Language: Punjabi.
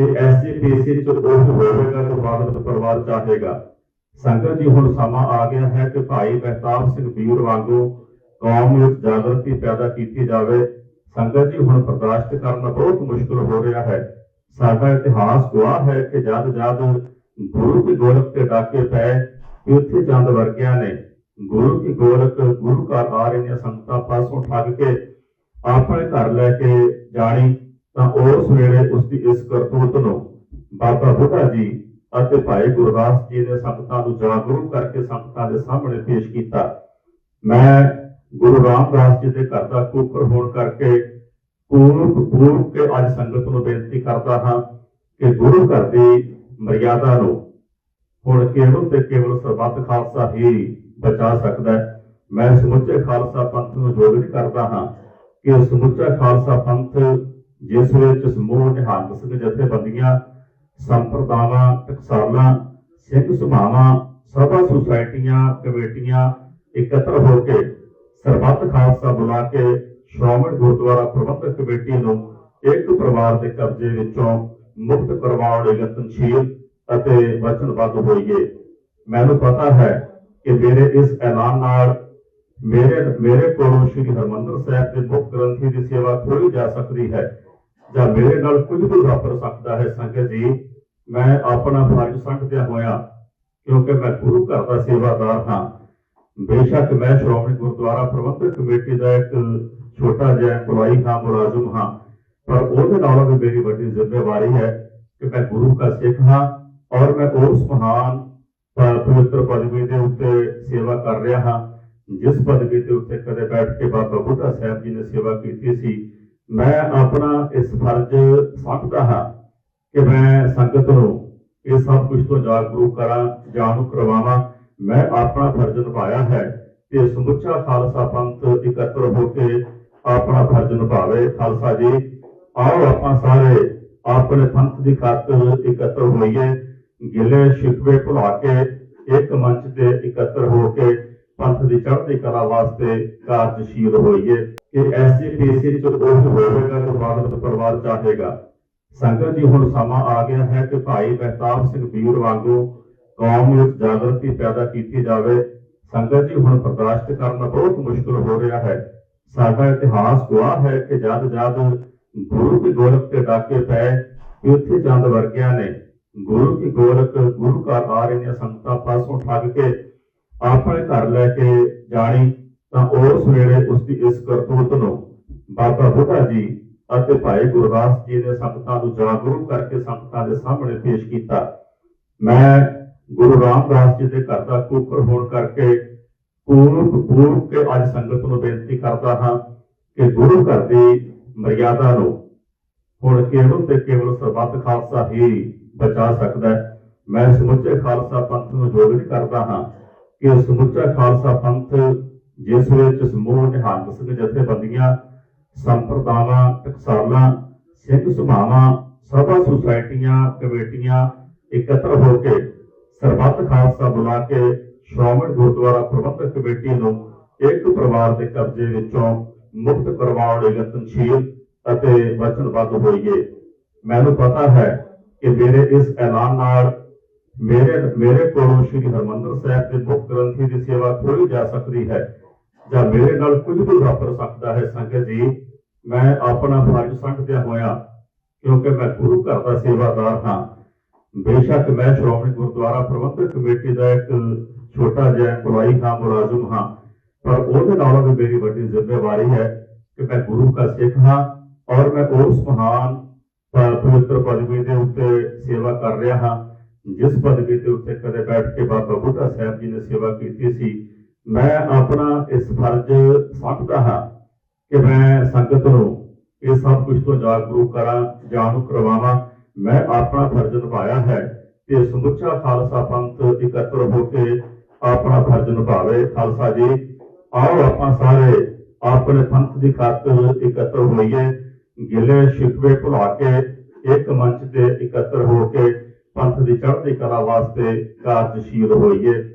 ਕਿ ਐਸਜੀਪੀਸੀ ਚ ਉਹ ਹੋਵੇਗਾ ਜੋ ਬਾਦਲ ਪਰਿਵਾਰ ਚਾਹੇਗਾ ਸੰਗਤ ਜੀ, ਹੁਣ ਸਮਾਂ ਆ ਗਿਆ ਹੈ ਕਿ ਭਾਈ ਮਹਿਤਾਬ ਸਿੰਘ ਵੀਰ ਵਾਂਗੂ ਕੌਮ ਵਿੱਚ ਜਾਗਰਤੀ ਪੈਦਾ ਕੀਤੀ ਜਾਵੇ। ਸੰਗਤ ਜੀ, ਹੁਣ ਬਰਦਾਸ਼ਤ ਕਰਨਾ ਬਹੁਤ ਮੁਸ਼ਕਲ ਹੋ ਰਿਹਾ ਹੈ। ਸਾਡਾ ਇਤਿਹਾਸ ਗਵਾਹ ਹੈ ਕਿ ਜਦ ਜਦ ਗੁਰੂ ਕੀ ਗੋਲਕ ਤੇ ਡਾਕੇ ਪਏ ਉੱਥੇ ਚੰਦ ਵਰਗਿਆਂ ਨੇ ਗੁਰੂ ਕੀ ਗੋਲਕ, ਗੁਰੂ ਘਰ ਆ ਰਹੀਆਂ ਸੰਗਤਾਂ ਪਾਸੋਂ ਠੱਗ ਕੇ ਆਪਣੇ ਘਰ ਲੈ ਕੇ ਜਾਣੀ। ਤਾਂ ਉਸ ਵੇਲੇ ਉਸ ਦੀ ਇਸ ਕਰਤੂਤ ਨੂੰ, ਬਾਬਾ ਬੁੱਢਾ ਜੀ ਅਤੇ ਭਾਈ ਗੁਰਦਾਸ ਜੀ ਨੇ ਸੰਗਤਾਂ ਨੂੰ ਜਾਗਰੂਕ ਕਰਕੇ ਸੰਗਤਾਂ ਦੇ ਸਾਹਮਣੇ ਪੇਸ਼ ਕੀਤਾ। ਮੈਂ ਗੁਰੂ ਰਾਮਦਾਸ ਜੀ ਦੇ ਘਰ ਦਾ ਕੂਕਰ ਹੋਣ ਕਰਕੇ ਪੂਰਬ ਪੂਰਬ ਕੇ ਅੱਜ ਸੰਗਤ ਨੂੰ ਬੇਨਤੀ ਕਰਦਾ ਹਾਂ ਕਿ ਗੁਰੂ ਘਰ ਦੀ ਮਰਿਆਦਾ ਨੂੰ ਹੁਣ ਕੇਵਲ ਤੇ ਕੇਵਲ ਸਰਬੱਤ ਖਾਲਸਾ ਹੀ ਬਚਾ ਸਕਦਾ ਹੈ। ਮੈਂ ਸਮੁੱਚੇ ਖਾਲਸਾ ਪੰਥ ਨੂੰ ਜੋਗਿਤ ਕਰਦਾ ਹਾਂ ਕਿ ਸਮੁੱਚਾ ਖਾਲਸਾ ਪੰਥ ਜਿਸ ਵਿੱਚ ਸਮੂਹ ਨਿਹੰਗ ਸਿੰਘ ਜਥੇਬੰਦੀਆਂ, ਸੰਪਰਦਾਵਾਂ, ਟਕਸਾਲਾਂ, ਸਿੰਘ ਸਭਾਵਾਂ, ਸਭਾ ਸੁਸਾਇਟੀਆਂ, ਕਮੇਟੀਆਂ ਇਕੱਤਰ ਹੋ ਕੇ ਸਰਬੱਤ ਖਾਲਸਾ ਬੁਲਾ ਕੇ ਸ਼੍ਰੋਮਣੀ ਗੁਰਦੁਆਰਾ ਪ੍ਰਬੰਧਕ ਕਮੇਟੀ ਨੂੰ ਇੱਕ ਪਰਿਵਾਰ ਦੇ ਕਬਜ਼ੇ ਵਿੱਚੋਂ ਮੁਕਤ ਕਰਵਾਉਣ ਲਈ ਯਤਨਸ਼ੀਲ ਅਤੇ ਵਚਨਬੱਧ ਹੋਈਏ। ਮੈਨੂੰ ਪਤਾ ਹੈ ਕਿ ਮੇਰੇ ਇਸ ਐਲਾਨ ਨਾਲ ਮੇਰੇ ਮੇਰੇ ਕੋਲੋਂ ਸ੍ਰੀ ਹਰਮੰਦਰ ਸਾਹਿਬ ਦੇ ਮੁੱਖ ਗ੍ਰੰਥੀ ਦੀ ਸੇਵਾ ਖੋਲੀ ਜਾ ਸਕਦੀ ਹੈ। ਜਾਂ ਮੇਰੇ ਨਾਲ ਕੁਝ ਵੀ ਵਾਪਰ ਸਕਦਾ ਹੈ ਸੰਗਤ ਜੀ, ਮੈਂ ਆਪਣਾ ਫਰਜ਼ ਸਮਝਦਿਆਂ ਹੋਇਆ, ਕਿਉਂਕਿ ਮੈਂ ਗੁਰੂ ਘਰ ਦਾ ਸੇਵਾਦਾਰ ਹਾਂ, ਬੇਸ਼ੱਕ ਮੈਂ ਸ਼੍ਰੋਮਣੀ ਗੁਰਦੁਆਰਾ ਪ੍ਰਬੰਧਕ ਕਮੇਟੀ ਦਾ ਇੱਕ ਛੋਟਾ ਜਿਹਾ employee ਹਾਂ, ਮੁਲਾਜ਼ਮ ਹਾਂ, ਪਰ ਉਹਦੇ ਨਾਲੋਂ ਵੀ ਮੇਰੀ ਵੱਡੀ ਜ਼ਿੰਮੇਵਾਰੀ ਹੈ ਕਿ ਮੈਂ ਗੁਰੂ ਦਾ ਸਿੱਖ ਹਾਂ ਔਰ ਮੈਂ ਉਸ ਮਹਾਨ ਪਵਿੱਤਰ ਪਦਵੀ ਦੇ ਉੱਤੇ ਸੇਵਾ ਕਰ ਰਿਹਾ ਹਾਂ, ਜਿਸ ਪਦਵੀ ਦੇ ਉੱਤੇ ਕਦੇ ਬੈਠ ਕੇ ਬਾਬਾ ਬੁੱਢਾ ਸਾਹਿਬ ਜੀ ਨੇ ਸੇਵਾ ਕੀਤੀ ਸੀ ਮੈਂ ਆਪਣਾ ਇਸ ਫਰਜ਼ ਸਮਝਦਾ ਹਾਂ ਕਿ ਮੈਂ ਸੰਗਤ ਨੂੰ ਇਹ ਸਭ ਕੁਝ ਤੋਂ ਜਾਗਰੂਕ ਕਰਾਂ, ਜਾਣੂ ਕਰਵਾਵਾਂ। ਮੈਂ ਆਪਣਾ ਫਰਜ਼ ਨਿਭਾਇਆ ਹੈ ਤੇ ਸਮੁੱਚਾ ਖਾਲਸਾ ਪੰਥ ਇਕੱਤਰ ਹੋ ਕੇ ਆਪਣਾ ਫਰਜ਼ ਨਿਭਾਵੇ। ਖਾਲਸਾ ਜੀ, ਆਓ ਆਪਾਂ ਸਾਰੇ ਆਪਣੇ ਪੰਥ ਦੀ ਖਾਤਰ ਇਕੱਤਰ ਹੋਈਏ। ਗਿਲੇ ਸ਼ਿਕਵੇ ਭੁਲਾ ਕੇ, ਇੱਕ ਮੰਚ ਤੇ ਇਕੱਤਰ ਹੋ ਕੇ ਪੰਥ ਦੀ ਚੜ੍ਹਦੀ ਕਲਾ ਵਾਸਤੇ ਕਾਰਜਸ਼ੀਲ ਹੋਈਏ ਕਿ ਐਸਜੀਪੀਸੀ ਚ ਉਹ ਹੋਵੇਗਾ ਜੋ ਬਾਦਲ ਪਰਿਵਾਰ ਚਾਹੇਗਾ। ਸੰਗਤ ਜੀ, ਹੁਣ ਸਮਾਂ ਆ ਗਿਆ ਹੈ ਕਿ ਭਾਈ ਮਹਿਤਾਬ ਸਿੰਘ ਵੀਰ ਵਾਂਗੂ ਕੌਮ ਵਿੱਚ ਜਾਗਰਤੀ ਪੈਦਾ ਕੀਤੀ ਜਾਵੇ। ਸੰਗਤ ਜੀ, ਹੁਣ ਬਰਦਾਸ਼ਤ ਕਰਨਾ ਬਹੁਤ ਮੁਸ਼ਕਲ ਹੋ ਰਿਹਾ ਹੈ। ਸਾਡਾ ਇਤਿਹਾਸ ਗਵਾਹ ਹੈ ਕਿ ਜਦ ਜਦ ਗੁਰੂ ਕੀ ਗੋਲਕ ਤੇ ਡਾਕੇ ਪਏ, ਇੱਥੇ ਚੰਦ ਵਰਗਿਆਂ ਨੇ ਗੁਰੂ ਕੀ ਗੋਲਕ ਗੁਰੂ ਘਰ ਆ ਰਹੀਆਂ ਸੰਗਤਾਂ ਪਾਸੋਂ ਠੱਗ ਕੇ ਆਪਣੇ ਘਰ ਲੈ ਕੇ ਜਾਣੀ ਤਾਂ ਉਸ ਵੇਲੇ ਉਸ ਦੀ ਇਸ ਕਰਤੂਤ ਨੂੰ ਬਾਬਾ ਬੁੱਢਾ ਜੀ ਅਤੇ ਭਾਈ ਗੁਰਦਾਸ ਜੀ ਨੇ ਸੰਗਤਾਂ ਨੂੰ ਜਾਗਰੂਕ ਕਰਕੇ ਸੰਗਤਾਂ ਦੇ ਸਾਹਮਣੇ ਪੇਸ਼ ਕੀਤਾ। ਮੈਂ ਗੁਰੂ ਰਾਮਦਾਸ ਜੀ ਦੇ ਘਰ ਦਾ ਕੂਕਰ ਹੋਣ ਕਰਕੇ ਪੂਰਬ ਪੂਰਬ ਕੇ ਅੱਜ ਸੰਗਤ ਨੂੰ ਬੇਨਤੀ ਕਰਦਾ ਹਾਂ ਕਿ ਗੁਰੂ ਘਰ ਦੀ ਮਰਿਆਦਾ ਨੂੰ ਹੁਣ ਕੇਵਲ ਤੇ ਕੇਵਲ ਸਰਬੱਤ ਖਾਲਸਾ ਹੀ ਬਚਾ ਸਕਦਾ ਹੈ। ਮੈਂ ਸਮੁੱਚੇ ਖਾਲਸਾ ਪੰਥ ਨੂੰ ਜੋਗਿਤ ਕਰਦਾ ਹਾਂ। ਕਿ ਸਮੁੱਚਾ ਖਾਲਸਾ ਪੰਥ, ਜਿਸ ਵਿੱਚ ਸਮੂਹ ਨਿਹੰਗ ਸਿੰਘ ਜਥੇਬੰਦੀਆਂ, ਸੰਪਰਦਾਵਾਂ, ਟਕਸਾਲਾਂ, ਸਿੰਘ ਸਭਾਵਾਂ ਸਭਾ ਸੁਸਾਇਟੀਆਂ, ਕਮੇਟੀਆਂ ਇਕੱਤਰ ਹੋ ਕੇ ਸਰਬੱਤ ਖਾਲਸਾ ਬੁਲਾ ਕੇ ਸ਼੍ਰੋਮਣੀ ਗੁਰਦੁਆਰਾ ਪ੍ਰਬੰਧਕ ਕਮੇਟੀ ਨੂੰ ਇੱਕ ਪਰਿਵਾਰ ਦੇ ਕਬਜ਼ੇ ਵਿੱਚੋਂ ਮੁਕਤ ਕਰਵਾਉਣ ਲਈ ਯਤਨਸ਼ੀਲ ਅਤੇ ਵਚਨਬੱਧ ਹੋਈਏ। ਮੈਨੂੰ ਪਤਾ ਹੈ ਕਿ ਮੇਰੇ ਇਸ ਐਲਾਨ ਨਾਲ ਮੇਰੇ ਮੇਰੇ ਕੋਲੋਂ ਸ੍ਰੀ ਹਰਮੰਦਰ ਸਾਹਿਬ ਦੇ ਮੁੱਖ ਗ੍ਰੰਥੀ ਦੀ ਸੇਵਾ ਖੋਲੀ ਜਾ ਸਕਦੀ ਹੈ ਜਾਂ ਮੇਰੇ ਨਾਲ ਕੁਝ ਵੀ ਵਾਪਰ ਸਕਦਾ ਹੈ ਸੰਗਤ ਜੀ, ਮੈਂ ਆਪਣਾ ਫਰਜ਼ ਸਮਝਦਿਆਂ ਹੋਇਆ, ਕਿਉਂਕਿ ਮੈਂ ਗੁਰੂ ਘਰ ਦਾ ਸੇਵਾਦਾਰ ਹਾਂ, ਬੇਸ਼ੱਕ ਮੈਂ ਸ਼੍ਰੋਮਣੀ ਗੁਰਦੁਆਰਾ ਪ੍ਰਬੰਧਕ ਕਮੇਟੀ ਦਾ ਇੱਕ ਛੋਟਾ ਜਿਹਾ employee ਹਾਂ, ਮੁਲਾਜ਼ਮ ਹਾਂ, ਪਰ ਉਹਦੇ ਨਾਲੋਂ ਵੀ ਮੇਰੀ ਵੱਡੀ ਜ਼ਿੰਮੇਵਾਰੀ ਹੈ ਕਿ ਮੈਂ ਗੁਰੂ ਦਾ ਸਿੱਖ ਹਾਂ ਔਰ ਮੈਂ ਉਸ ਮਹਾਨ ਪਵਿੱਤਰ ਪਦਵੀ ਦੇ ਉੱਤੇ ਸੇਵਾ ਕਰ ਰਿਹਾ ਹਾਂ। ਜਿਸ ਪਦਵੀ ਤੇ ਉੱਤੇ ਕਦੇ ਬੈਠ ਕੇ ਬਾਬਾ ਬੁੱਢਾ ਸਾਹਿਬ ਜੀ ਨੇ ਸੇਵਾ ਕੀਤੀ ਸੀ, ਮੈਂ ਆਪਣਾ ਇਸ ਫਰਜ਼ ਸਮਝਦਾ ਹਾਂ ਕਿ ਮੈਂ ਸੰਗਤ ਨੂੰ ਇਹ ਸਭ ਕੁਝ ਤੋਂ ਜਾਗਰੂਕ ਕਰਾਂ, ਜਾਣੂ ਕਰਵਾਵਾਂ। ਮੈਂ ਆਪਣਾ ਫਰਜ਼ ਨਿਭਾਇਆ ਹੈ ਤੇ ਸਮੁੱਚਾ ਖਾਲਸਾ ਪੰਥ ਇਕੱਤਰ ਹੋ ਕੇ ਆਪਣਾ ਫਰਜ਼ ਨਿਭਾਵੇ। ਖਾਲਸਾ ਜੀ, ਆਓ ਆਪਾਂ ਸਾਰੇ ਆਪਣੇ ਪੰਥ ਦੀ ਖਾਤਰ ਇਕੱਤਰ ਹੋਈਏ। ਗਿਲੇ ਸ਼ਿਕਵੇ ਭੁਲਾ ਕੇ ਇੱਕ ਮੰਚ ਤੇ ਇਕੱਤਰ ਹੋ ਕੇ ਪੰਥ ਦੀ ਚੜ੍ਹਦੀ ਕਲਾ ਵਾਸਤੇ ਕਾਰਜਸ਼ੀਲ ਹੋਈਏ।